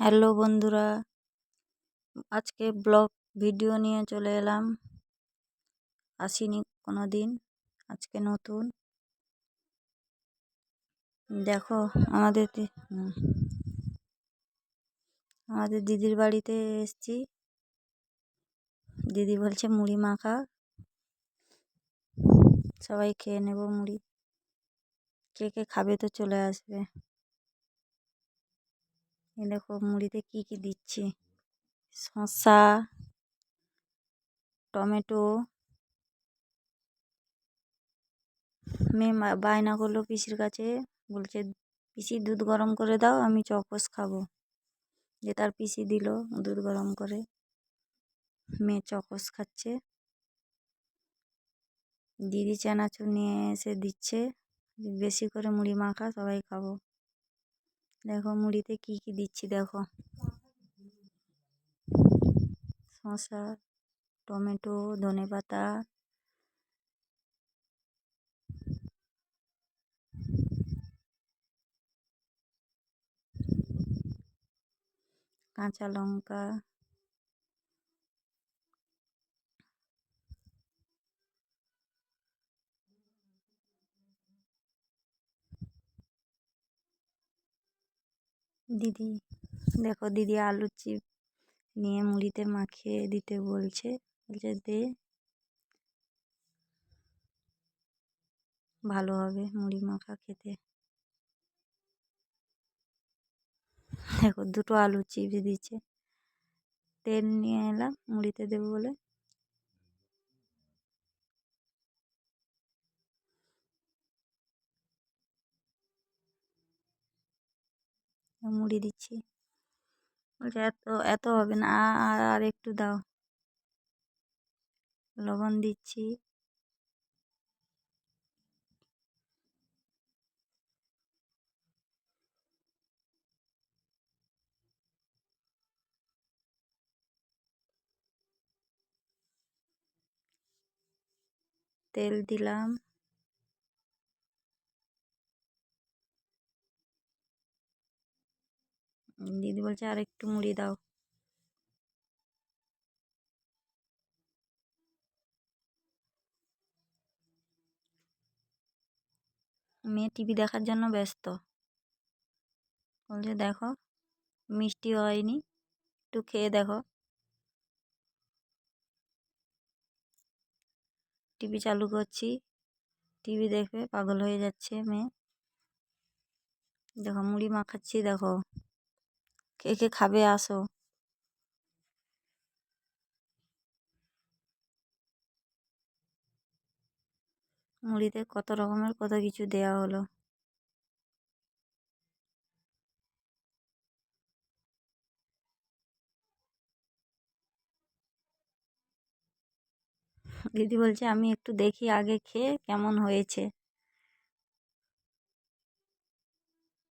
Hello বন্ধুরা, আজকে blog video নিয়ে চলে এলাম। আসিনি কোনো দিন আজকে নতুন। দেখো, আমাদের আমাদের দিদির বাড়িতে এসছি। দিদি বলছে মুড়ি মাখা। সবাই খেয়ে নেব মুড়ি। কে কে খাবে তো চলে আসবে। দেখো মুড়িতে কি কি দিচ্ছি? শসা, টমেটো, মেয়ে বায়না করল পিসির কাছে, বলছে, পিসি দুধ গরম করে দাও, আমি চকোস খাব। যে তার পিসি দিল দুধ গরম করে। মেয়ে চকোস খাচ্ছে। দিদি চানাচুর নিয়ে এসে দিচ্ছে। বেশি করে মুড়ি মাখা সবাই খাব। দেখো মুড়িতে কি কি দিচ্ছি দেখো। শসা টমেটো ধনে পাতা কাঁচা লঙ্কা দিদি, দেখো দিদি আলুর চিপ নিয়ে মুড়িতে মাখিয়ে দিতে বলছে। বলছে দে, ভালো হবে মুড়ি মাখা খেতে। দেখো দুটো আলুর চিপস দিচ্ছে, তেল নিয়ে এলাম, মুড়িতে দেবো বলে মুড়ি দিচ্ছি। বলছে, এত এত হবে না আর আর একটু দাও। লবণ দিচ্ছি। তেল দিলাম। দিদি বলছে আর একটু মুড়ি দাও। মেয়ে টিভি দেখার জন্য ব্যস্ত। বলছে, দেখো, মিষ্টি হয়নি, একটু খেয়ে দেখো। টিভি চালু করছি, টিভি দেখবে পাগল হয়ে যাচ্ছে মেয়ে। দেখো, মুড়ি মাখাচ্ছি, দেখো। কে কে খাবে, আসো। মুড়িতে কত রকমের কত কিছু দেয়া হলো। দিদি বলছে, আমি একটু দেখি আগে খেয়ে কেমন হয়েছে।